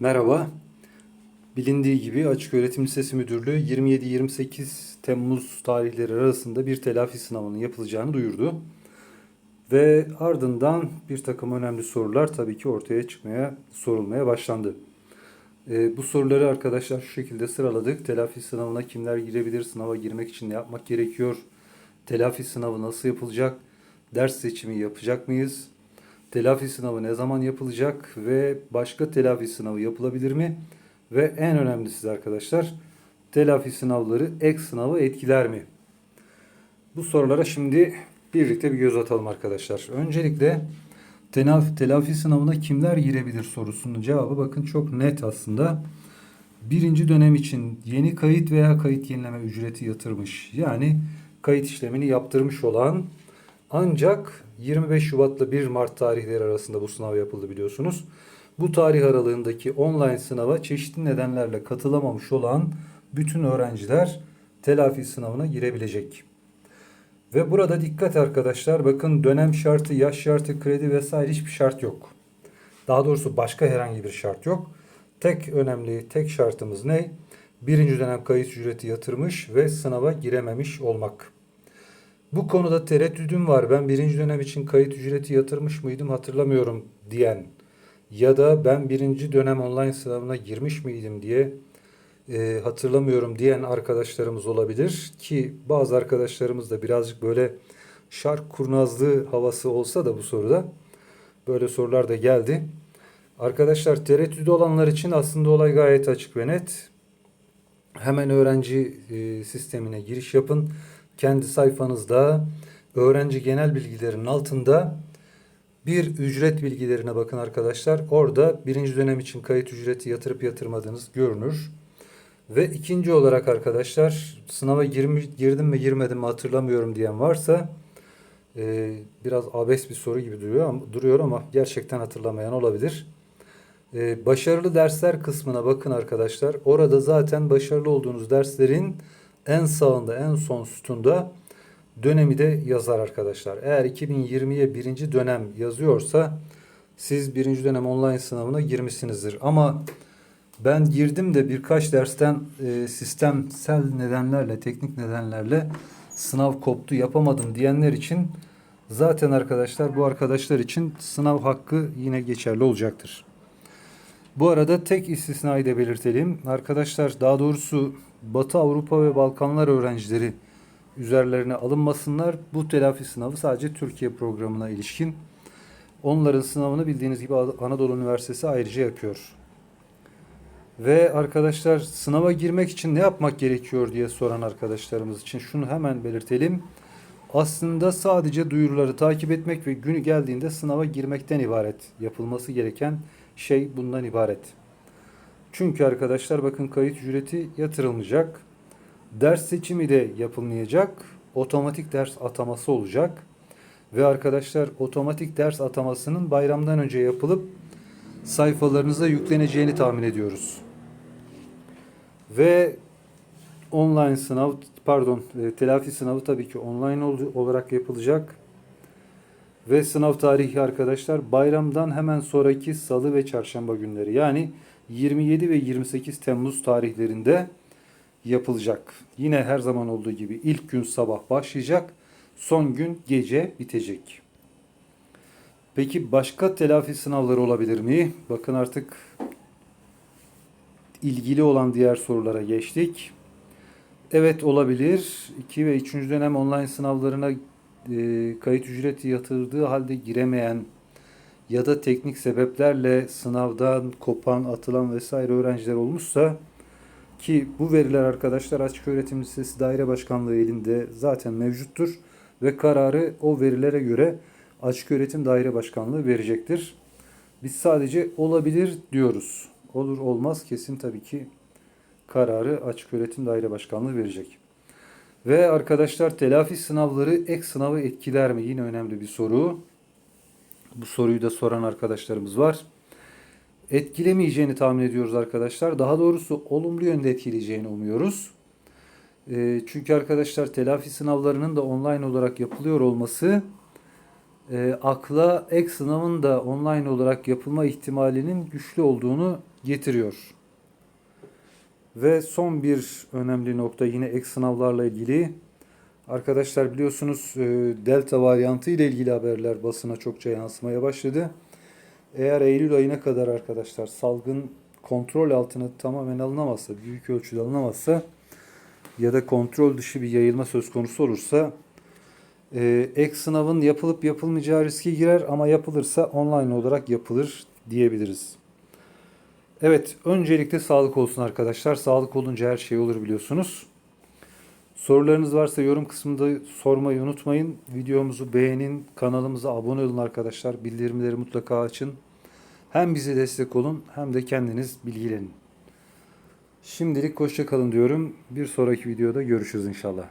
Merhaba. Bilindiği gibi Açık Öğretim Lisesi Müdürlüğü 27-28 Temmuz tarihleri arasında bir telafi sınavının yapılacağını duyurdu. Ve ardından bir takım önemli sorular tabii ki ortaya çıkmaya, sorulmaya başlandı. Ee, bu soruları arkadaşlar şu şekilde sıraladık. Telafi sınavına kimler girebilir? Sınava girmek için ne yapmak gerekiyor? Telafi sınavı nasıl yapılacak? Ders seçimi yapacak mıyız? Telafi sınavı ne zaman yapılacak ve başka telafi sınavı yapılabilir mi? Ve en önemlisi arkadaşlar telafi sınavları ek sınavı etkiler mi? Bu sorulara şimdi birlikte bir göz atalım arkadaşlar. Öncelikle telafi, telafi sınavına kimler girebilir sorusunun cevabı bakın çok net aslında. Birinci dönem için yeni kayıt veya kayıt yenileme ücreti yatırmış. Yani kayıt işlemini yaptırmış olan ancak 25 Şubat'la 1 Mart tarihleri arasında bu sınav yapıldı biliyorsunuz. Bu tarih aralığındaki online sınava çeşitli nedenlerle katılamamış olan bütün öğrenciler telafi sınavına girebilecek. Ve burada dikkat arkadaşlar bakın dönem şartı, yaş şartı, kredi vesaire hiçbir şart yok. Daha doğrusu başka herhangi bir şart yok. Tek önemli tek şartımız ne? Birinci dönem kayıt ücreti yatırmış ve sınava girememiş olmak. Bu konuda tereddüdüm var. Ben birinci dönem için kayıt ücreti yatırmış mıydım hatırlamıyorum diyen ya da ben birinci dönem online sınavına girmiş miydim diye e, hatırlamıyorum diyen arkadaşlarımız olabilir ki bazı arkadaşlarımız da birazcık böyle şark kurnazlığı havası olsa da bu soruda böyle sorular da geldi. Arkadaşlar tereddüdü olanlar için aslında olay gayet açık ve net. Hemen öğrenci e, sistemine giriş yapın. Kendi sayfanızda öğrenci genel bilgilerinin altında bir ücret bilgilerine bakın arkadaşlar. Orada birinci dönem için kayıt ücreti yatırıp yatırmadığınız görünür. Ve ikinci olarak arkadaşlar sınava girmiş, girdim mi girmedim mi hatırlamıyorum diyen varsa e, biraz abes bir soru gibi duruyor, ama- duruyor ama gerçekten hatırlamayan olabilir. E, başarılı dersler kısmına bakın arkadaşlar. Orada zaten başarılı olduğunuz derslerin en sağında en son sütunda dönemi de yazar arkadaşlar. Eğer 2020'ye birinci dönem yazıyorsa siz birinci dönem online sınavına girmişsinizdir. Ama ben girdim de birkaç dersten e, sistemsel nedenlerle, teknik nedenlerle sınav koptu yapamadım diyenler için zaten arkadaşlar bu arkadaşlar için sınav hakkı yine geçerli olacaktır. Bu arada tek istisnayı da belirtelim. Arkadaşlar daha doğrusu Batı Avrupa ve Balkanlar öğrencileri üzerlerine alınmasınlar. Bu telafi sınavı sadece Türkiye programına ilişkin. Onların sınavını bildiğiniz gibi Anadolu Üniversitesi ayrıca yapıyor. Ve arkadaşlar sınava girmek için ne yapmak gerekiyor diye soran arkadaşlarımız için şunu hemen belirtelim. Aslında sadece duyuruları takip etmek ve günü geldiğinde sınava girmekten ibaret. Yapılması gereken şey bundan ibaret. Çünkü arkadaşlar bakın kayıt ücreti yatırılmayacak. Ders seçimi de yapılmayacak. Otomatik ders ataması olacak. Ve arkadaşlar otomatik ders atamasının bayramdan önce yapılıp sayfalarınıza yükleneceğini tahmin ediyoruz. Ve online sınav pardon e, telafi sınavı tabii ki online ol- olarak yapılacak. Ve sınav tarihi arkadaşlar bayramdan hemen sonraki salı ve çarşamba günleri yani 27 ve 28 Temmuz tarihlerinde yapılacak. Yine her zaman olduğu gibi ilk gün sabah başlayacak, son gün gece bitecek. Peki başka telafi sınavları olabilir mi? Bakın artık ilgili olan diğer sorulara geçtik. Evet olabilir. 2 ve 3. dönem online sınavlarına e, kayıt ücreti yatırdığı halde giremeyen ya da teknik sebeplerle sınavdan kopan, atılan vesaire öğrenciler olmuşsa ki bu veriler arkadaşlar Açık Öğretim Lisesi Daire Başkanlığı elinde zaten mevcuttur ve kararı o verilere göre Açık Öğretim Daire Başkanlığı verecektir. Biz sadece olabilir diyoruz. Olur olmaz kesin tabii ki kararı Açık Öğretim Daire Başkanlığı verecek. Ve arkadaşlar telafi sınavları ek sınavı etkiler mi? Yine önemli bir soru. Bu soruyu da soran arkadaşlarımız var. Etkilemeyeceğini tahmin ediyoruz arkadaşlar. Daha doğrusu olumlu yönde etkileyeceğini umuyoruz. E, çünkü arkadaşlar telafi sınavlarının da online olarak yapılıyor olması e, akla ek sınavın da online olarak yapılma ihtimalinin güçlü olduğunu getiriyor. Ve son bir önemli nokta yine ek sınavlarla ilgili. Arkadaşlar biliyorsunuz e, Delta varyantı ile ilgili haberler basına çokça yansımaya başladı. Eğer Eylül ayına kadar arkadaşlar salgın kontrol altına tamamen alınamazsa, büyük ölçüde alınamazsa ya da kontrol dışı bir yayılma söz konusu olursa e, ek sınavın yapılıp yapılmayacağı riski girer ama yapılırsa online olarak yapılır diyebiliriz. Evet, öncelikle sağlık olsun arkadaşlar. Sağlık olunca her şey olur biliyorsunuz. Sorularınız varsa yorum kısmında sormayı unutmayın. Videomuzu beğenin, kanalımıza abone olun arkadaşlar. Bildirimleri mutlaka açın. Hem bize destek olun hem de kendiniz bilgilenin. Şimdilik hoşça kalın diyorum. Bir sonraki videoda görüşürüz inşallah.